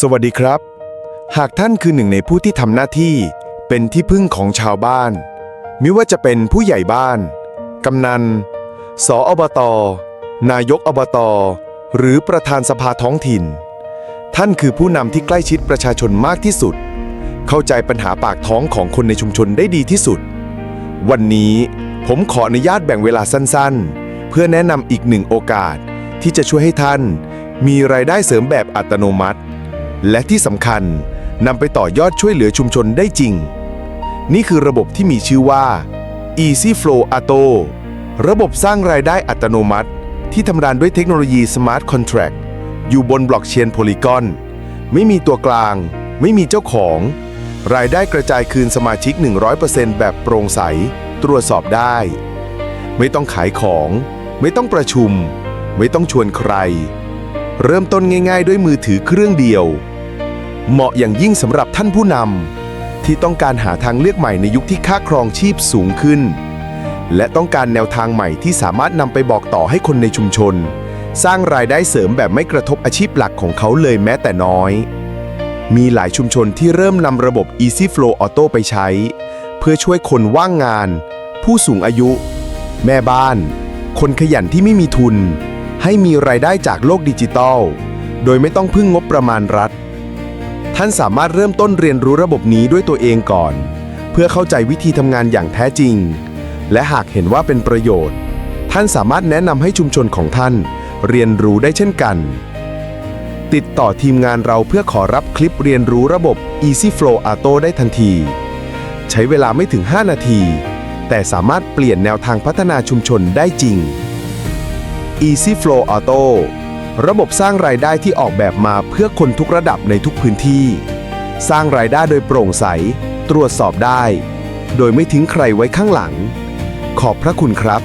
สวัสดีครับ หากท่านคือหนึ่งในผู้ที่ทำหน้าที่เป็นที่พึ่งของชาวบ้านไม่ว่าจะเป็นผู้ใหญ่บ้าน กำนัน สออบต นายกอบต หรือประธานสภาท้องถิ่น ท่านคือผู้นำที่ใกล้ชิดประชาชนมากที่สุด เข้าใจปัญหาปากท้องของคนในชุมชนได้ดีที่สุด วันนี้ผมขออนุญาตแบ่งเวลาสั้นๆ เพื่อแนะนำอีกหนึ่งโอกาสที่จะช่วยให้ท่าน มีรายได้เสริมแบบอัตโนมัติ และที่สำคัญนำไปต่อยอดช่วยเหลือชุมชนได้จริง นี่คือระบบที่มีชื่อว่า Easy Flow Auto ระบบสร้างรายได้อัตโนมัติ ที่ทำงานด้วยเทคโนโลยี Smart Contract อยู่บนบล็อกเชนโพลีกอนไม่มีตัวกลาง ไม่มีเจ้าของ รายได้กระจายคืนสมาชิก 100%แบบโปร่งใส ตรวจสอบได้ ไม่ต้องขายของ ไม่ต้องประชุม ไม่ต้องชวนใคร เริ่มต้นง่าย ๆ ด้วยมือถือเครื่องเดียว เหมาะอย่างยิ่งสำหรับท่านผู้นำที่ต้องการหาทางเลือกใหม่ในยุคที่ค่าครองชีพสูงขึ้น และต้องการแนวทางใหม่ที่สามารถนำไปบอกต่อให้คนในชุมชน สร้างรายได้เสริมแบบไม่กระทบอาชีพหลักของเขาเลยแม้แต่น้อย มีหลายชุมชนที่เริ่มนำระบบ Easy Flow Auto ไปใช้ เพื่อช่วยคนว่างงาน ผู้สูงอายุ แม่บ้าน คนขยันที่ไม่มีทุน ให้มีรายได้จากโลกดิจิทัลโดยไม่ต้องพึ่งงบประมาณรัฐ ท่านสามารถเริ่มต้นเรียนรู้ระบบนี้ด้วยตัวเองก่อน เพื่อเข้าใจวิธีทำงานอย่างแท้จริง และหากเห็นว่าเป็นประโยชน์ ท่านสามารถแนะนำให้ชุมชนของท่าน เรียนรู้ได้เช่นกัน ติดต่อทีมงานเราเพื่อขอรับคลิปเรียนรู้ระบบ Easy Flow Auto ได้ทันที ใช้เวลาไม่ถึง 5 นาที แต่สามารถเปลี่ยนแนวทางพัฒนาชุมชนได้จริง Easy Flow Auto ระบบสร้างรายได้ที่ออกแบบมาเพื่อคนทุกระดับในทุกพื้นที่ สร้างรายได้โดยโปร่งใส ตรวจสอบได้ โดยไม่ทิ้งใครไว้ข้างหลัง ขอบพระคุณครับ